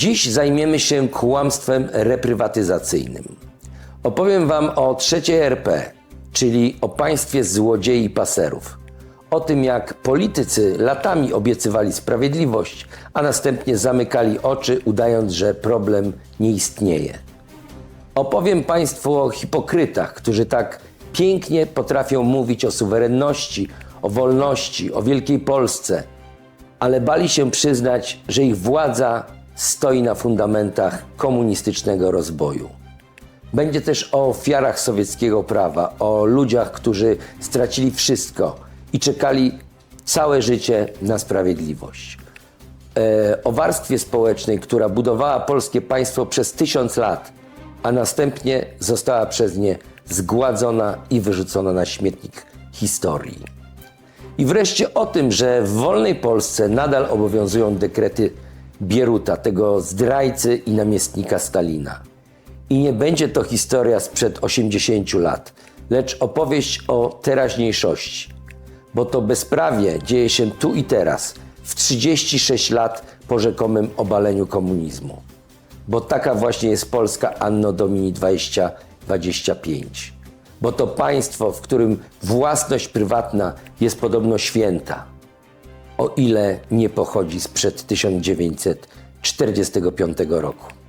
Dziś zajmiemy się kłamstwem reprywatyzacyjnym. Opowiem Wam o trzeciej RP, czyli o państwie złodziei i paserów. O tym, jak politycy latami obiecywali sprawiedliwość, a następnie zamykali oczy, udając, że problem nie istnieje. Opowiem Państwu o hipokrytach, którzy tak pięknie potrafią mówić o suwerenności, o wolności, o Wielkiej Polsce, ale bali się przyznać, że ich władza stoi na fundamentach komunistycznego rozboju. Będzie też o ofiarach sowieckiego prawa, o ludziach, którzy stracili wszystko i czekali całe życie na sprawiedliwość. E, o warstwie społecznej, która budowała polskie państwo przez tysiąc lat, a następnie została przez nie zgładzona i wyrzucona na śmietnik historii. I wreszcie o tym, że w wolnej Polsce nadal obowiązują dekrety Bieruta, tego zdrajcy i namiestnika Stalina. I nie będzie to historia sprzed 80 lat, lecz opowieść o teraźniejszości. Bo to bezprawie dzieje się tu i teraz, w 36 lat po rzekomym obaleniu komunizmu. Bo taka właśnie jest Polska Anno Domini 2025. Bo to państwo, w którym własność prywatna jest podobno święta, o ile nie pochodzi sprzed 1945 roku.